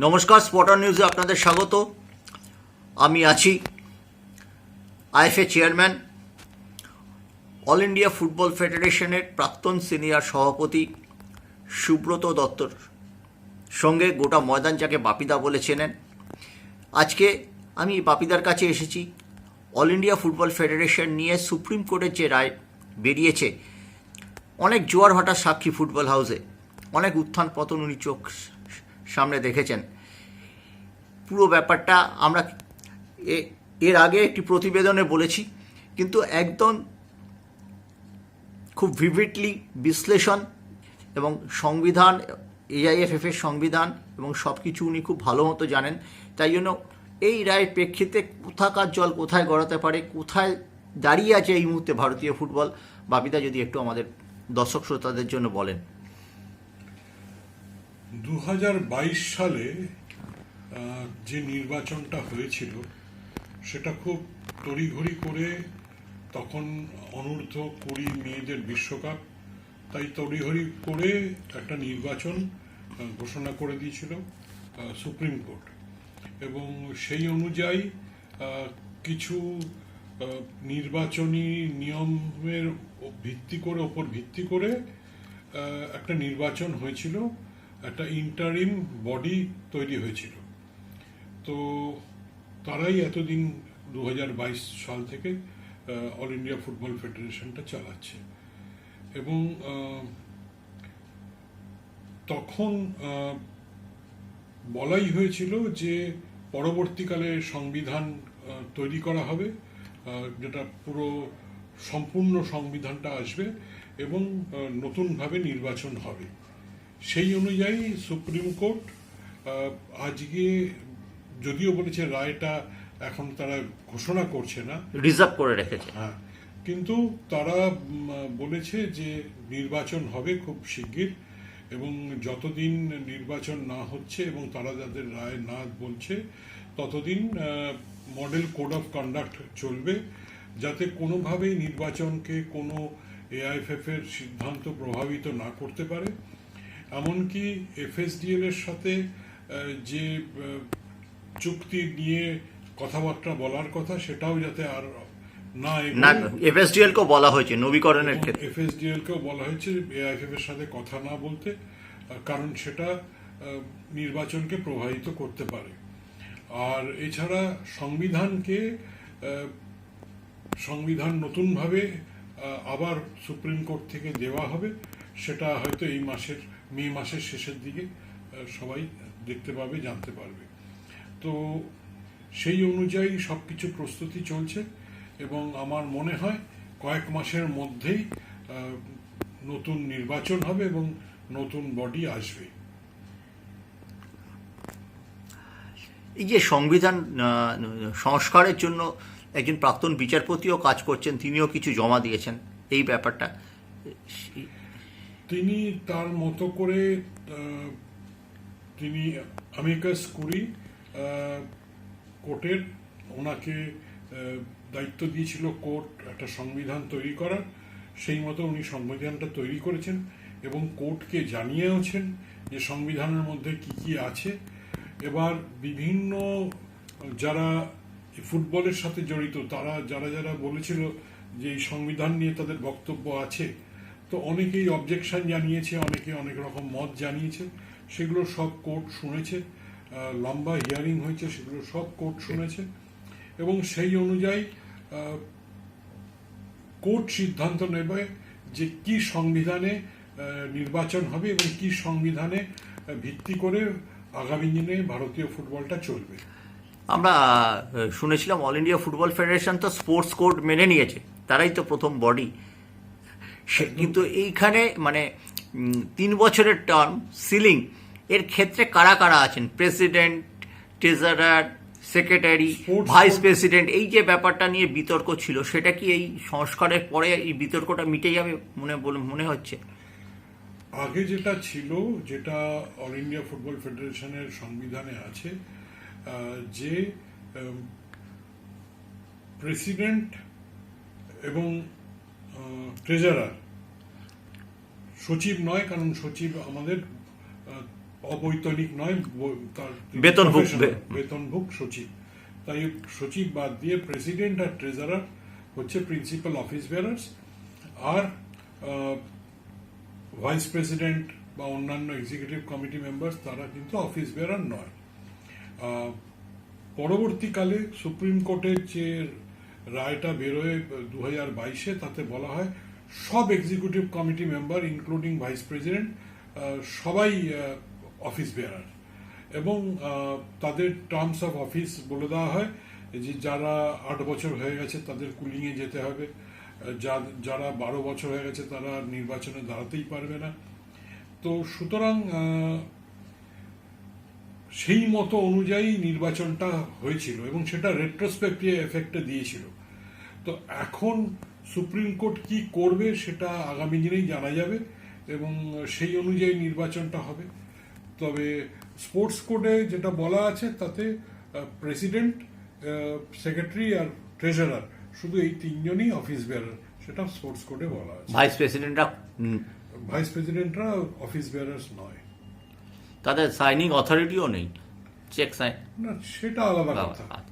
নমস্কার স্পটার নিউজে আপনাদের স্বাগত। আমি আছি IFA chairman, all India football ফেডারেশনের প্রাক্তন সিনিয়র সভাপতি সুব্রত দত্তর সঙ্গে গোটা ময়দান যাকে বাপিদা বলে চেনেন। আজকে আমি বাপিদার কাছে এসেছি। অল ইন্ডিয়া ফুটবল ফেডারেশন নিয়ে সুপ্রিম কোর্টের যে রায় বেরিয়েছে, অনেক জোয়ার ভাটার সাক্ষী ফুটবল হাউসে, অনেক উত্থান পতন উনি চোখ সামনে দেখেছেন। পুরো ব্যাপারটা আমরা এর আগে একটি প্রতিবেদনে বলেছি, কিন্তু একদম খুব ভিভিডলি বিশ্লেষণ এবং সংবিধান এআইএফএফ এর সংবিধান এবং সব কিছু উনি খুব ভালো মতো জানেন। তাই জন্য এই রায়ের প্রেক্ষিতে কোথাকার জল কোথায় গড়াতে পারে, কোথায় দাঁড়িয়ে আছে এই মুহূর্তে ভারতীয় ফুটবল বাবিদা যদি একটু আমাদের দর্শক শ্রোতাদের জন্য বলেন। দু হাজার বাইশ সালে যে নির্বাচনটা হয়েছিল, সেটা খুব তড়িঘড়ি করে তখন অনূর্ধ্ব কুড়ি মেয়েদের বিশ্বকাপ, তাই তড়িঘড়ি করে একটা নির্বাচন ঘোষণা করে দিয়েছিল সুপ্রিম কোর্ট। এবং সেই অনুযায়ী কিছু নির্বাচনী নিয়মের ভিত্তি করে, ওপর ভিত্তি করে একটা নির্বাচন হয়েছিল একটা ইন্টারিম বডি তৈরি হয়েছিল। তো তারাই এতদিন দু হাজার বাইশ সাল থেকে অল ইন্ডিয়া ফুটবল ফেডারেশনটা চালাচ্ছে। এবং তখন বলাই হয়েছিল যে পরবর্তীকালে সংবিধান তৈরি করা হবে যেটা পুরো সম্পূর্ণ সংবিধানটা আসবে এবং নতুনভাবে নির্বাচন হবে। সেই অনুযায়ী সুপ্রিম কোর্ট আজকে যদিও বলেছে রায়টা এখন তারা ঘোষণা করছে না। রিজার্ভ করে রেখেছে। হ্যাঁ কিন্তু তারা বলেছে যে নির্বাচন হবে খুব শিগগির এবং যতদিন নির্বাচন না হচ্ছে এবং তারা যাদের রায় না বলছে ততদিন মডেল কোড অফ কন্ডাক্ট চলবে যাতে কোনোভাবেই নির্বাচনকে কোনো এআইএফএফ এর সিদ্ধান্ত প্রভাবিত না করতে পারে। এমনকি এফএসডিএল এর সাথে যে চুক্তি নিয়ে কথাবার্তা বলার কথা সেটাও যাতে আর না এফএসডিএল কেও বলা হয়েছে নবীকরণের ক্ষেত্রে। এফএসডিএল কেও বলা হয়েছে এআইএফএফ এর সাথে কথা না বলতে কারণ সেটা নির্বাচনকে প্রভাবিত করতে পারে। আর এছাড়া সংবিধানকে সংবিধান নতুনভাবে আবার সুপ্রিম কোর্ট থেকে দেওয়া হবে সেটা হয়তো এই মাসের মে মাসের শেষের দিকে সবাই দেখতে পাবে, জানতে পারবে। তো সেই অনুযায়ী সব কিছু প্রস্তুতি চলছে এবং আমার মনে হয় কয়েক মাসের মধ্যেই নতুন নির্বাচন হবে এবং নতুন বডি আসবে। এই যে সংবিধান সংস্কারের জন্য একজন প্রাক্তন বিচারপতিও কাজ করছেন, তিনিও কিছু জমা দিয়েছেন, এই ব্যাপারটা তিনি তার মতো করে তিনি আমিকাস কুরি কোর্টের ওনাকে দায়িত্ব দিয়েছিল কোর্ট একটা সংবিধান তৈরি করার। সেই মতো উনি সংবিধানটা তৈরি করেছেন এবং কোর্টকে জানিয়েওছেন যে সংবিধানের মধ্যে কি কি আছে। এবার বিভিন্ন, যারা ফুটবলের সাথে জড়িত, তারা, যারা যারা বলেছিল যে এই সংবিধান নিয়ে তাদের বক্তব্য আছে তো অনেকেই অবজেকশন জানিয়েছে, অনেকে অনেক রকম মত জানিয়েছে। সেগুলো সব কোর্ট শুনেছে লম্বা হিয়ারিং হয়েছে, সেগুলো সব কোর্ট শুনেছে। এবং সেই অনুযায়ী কোর্ট সিদ্ধান্ত নেবে যে কি সংবিধানে নির্বাচন হবে এবং কি সংবিধানে ভিত্তি করে আগামী দিনে ভারতীয় ফুটবলটা চলবে। আমরা শুনেছিলাম অল ইন্ডিয়া ফুটবল ফেডারেশন তো স্পোর্টস কোড মেনে নিয়েছে। তারাই তো প্রথম বডি কিন্তু এইখানে মানে তিন বছরের টার্ম সিলিং এর ক্ষেত্রে কারা কারা আছেন? President treasurer secretary vice president এই যে ব্যাপারটা নিয়ে বিতর্ক ছিল সেটা কি এই সংস্কারের পরে এই বিতর্কটা মিটে যাবে মনে মনে হচ্ছে? আগে যেটা ছিল যেটা অল ইন্ডিয়া ফুটবল ফেডারেশনের সংবিধানে আছে যে প্রেসিডেন্ট এবং ট্রেজারার। সচিব নয় কারণ সচিব আমাদের অবৈতনিক নয় তার বেতনভুক, বেতনভুক সচিব। তাই সচিব বাদ দিয়ে প্রেসিডেন্ট আর ট্রেজারার হচ্ছে প্রিন্সিপাল অফিস বেয়ারার্স আর ভাইস প্রেসিডেন্ট বা অন্যান্য এক্সিকিউটিভ কমিটি মেম্বার্স তারা কিন্তু অফিস বেয়ারার নয়। পরবর্তীকালে সুপ্রিম কোর্টের যে রায়টা বেরোয় দু হাজার বাইশে, তাতে বলা হয় সব executive committee member including vice president সবাই অফিস বেয়ারার এবং তাদের টার্মস অফ অফিস বলে দেওয়া হয় যে যারা আট বছর হয়ে গেছে তাদের কুলিংয়ে যেতে হবে। যারা বারো বছর হয়ে গেছে তারা নির্বাচনে দাঁড়াতেই পারবে না। তো সুতরাং সেই মতো অনুযায়ী নির্বাচনটা হয়েছিল এবং সেটা রেট্রোস্পেক্টিভ এফেক্টে দিয়েছিল। তো এখন সুপ্রিম কোর্ট কি করবে সেটা আগামী দিনেই জানা যাবে এবং সেই অনুযায়ী নির্বাচনটা হবে। তবে স্পোর্টস কোডে যেটা বলা আছে তাতে প্রেসিডেন্ট সেক্রেটারি আর ট্রেজারার শুধু এই তিনজনই অফিস বেয়ারার সেটা স্পোর্টস কোডে বলা আছে। ভাইস প্রেসিডেন্টরা ভাইস প্রেসিডেন্টরা অফিস বেয়ারার্স নয়। তাদের সাইনিং অথরিটিও নেই। চেক সাইন সেটা আলাদা কথা।